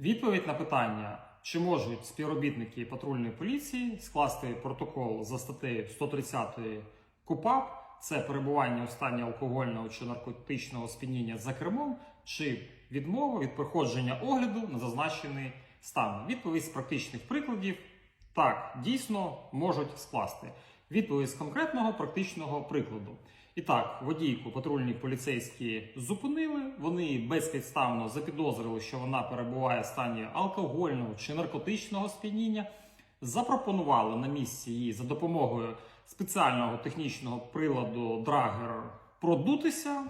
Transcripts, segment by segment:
Відповідь на питання, чи можуть співробітники патрульної поліції скласти протокол за статтею 130 КУПАП, це перебування у стані алкогольного чи наркотичного сп'яніння за кермом, чи відмова від проходження огляду на зазначений стан. Відповідь з практичних прикладів так, дійсно можуть скласти. Відповідь з конкретного практичного прикладу. І так, водійку патрульні поліцейські зупинили. Вони безпідставно запідозрили, що вона перебуває в стані алкогольного чи наркотичного сп'яніння. Запропонували на місці їй за допомогою спеціального технічного приладу драгер продутися,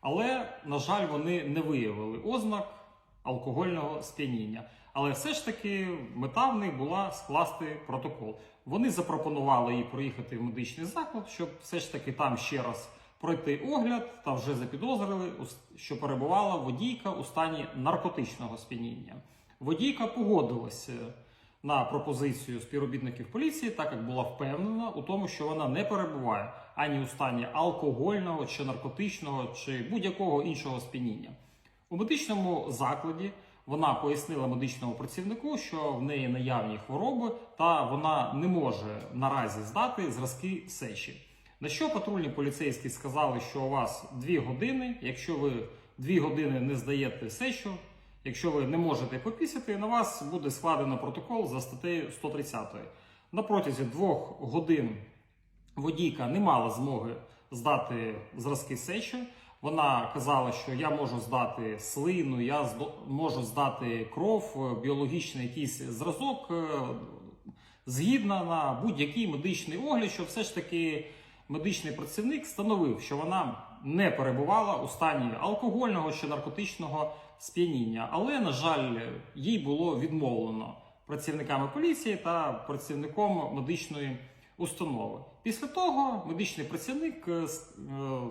але, на жаль, вони не виявили ознак алкогольного сп'яніння. Але все ж таки мета в них була скласти протокол. Вони запропонували їй проїхати в медичний заклад, щоб все ж таки там ще раз пройти огляд та вже запідозрили, що перебувала водійка у стані наркотичного сп'яніння. Водійка погодилася на пропозицію співробітників поліції, так як була впевнена у тому, що вона не перебуває ані у стані алкогольного чи наркотичного чи будь-якого іншого сп'яніння. У медичному закладі вона пояснила медичному працівнику, що в неї наявні хвороби, та вона не може наразі здати зразки сечі. На що патрульні поліцейські сказали, що у вас дві години. Якщо ви дві години не здаєте сечу, якщо ви не можете попісяти, на вас буде складено протокол за статтею 130. На протязі двох годин водійка не мала змоги здати зразки сечі. Вона казала, що я можу здати слину, я можу здати кров, е, біологічний якийсь зразок, е, згідно на будь-який медичний огляд, що все ж таки медичний працівник встановив, що вона не перебувала у стані алкогольного чи наркотичного сп'яніння. Але, на жаль, їй було відмовлено працівниками поліції та працівником медичної установи. Після того медичний працівник е, е,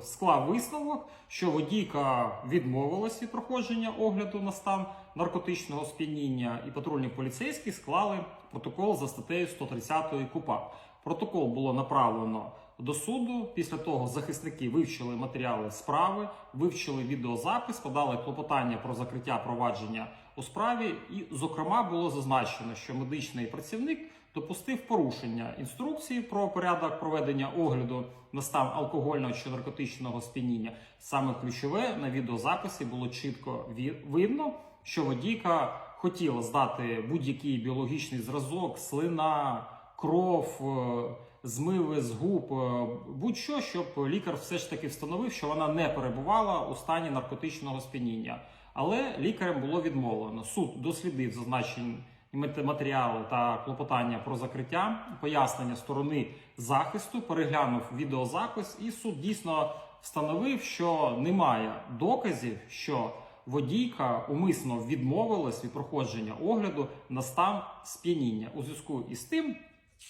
склав висновок, що водійка відмовилась від проходження огляду на стан наркотичного сп'яніння, і патрульні поліцейські склали протокол за статтею 130 КУПАП. Протокол було направлено до суду. Після того захисники вивчили матеріали справи, вивчили відеозапис, подали клопотання про закриття провадження у справі. І, зокрема, було зазначено, що медичний працівник допустив порушення інструкції про порядок проведення огляду на стан алкогольного чи наркотичного сп'яніння. Саме ключове на відеозаписі було чітко видно, що водійка хотіла здати будь-який біологічний зразок, слина, кров, е, змиви з губ, е, будь-що, щоб лікар все ж таки встановив, що вона не перебувала у стані наркотичного сп'яніння. Але лікарем було відмовлено. Суд дослідив зазначені мат- матеріали та клопотання про закриття, пояснення сторони захисту, переглянув відеозапис, і суд дійсно встановив, що немає доказів, що водійка умисно відмовилась від проходження огляду на стан сп'яніння. У зв'язку із тим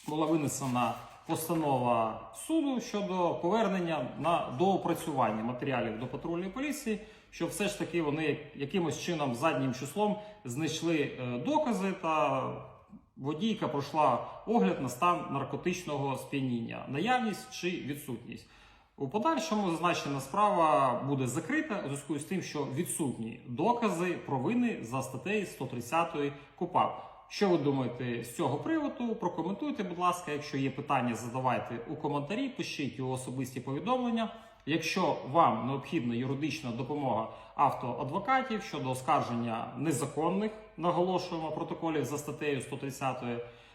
була винесена постанова суду щодо повернення на доопрацювання матеріалів до патрульної поліції, що все ж таки вони якимось чином заднім числом знайшли е, докази та водійка пройшла огляд на стан наркотичного сп'яніння, наявність чи відсутність. У подальшому зазначена справа буде закрита у зв'язку з тим, що відсутні докази провини за статтею 130 КУПАП. Що ви думаєте з цього приводу? Прокоментуйте, будь ласка. Якщо є питання, задавайте у коментарі, пишіть у особисті повідомлення. Якщо вам необхідна юридична допомога автоадвокатів щодо оскарження незаконних, наголошуємо протоколів за статтею 130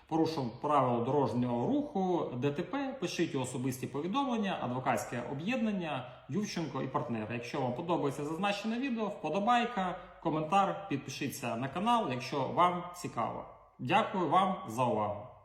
порушень правил дорожнього руху, ДТП, пишіть особисті повідомлення, адвокатське об'єднання, Ювченко і партнери. Якщо вам подобається зазначене відео, вподобайка, коментар, підпишіться на канал, якщо вам цікаво. Дякую вам за увагу.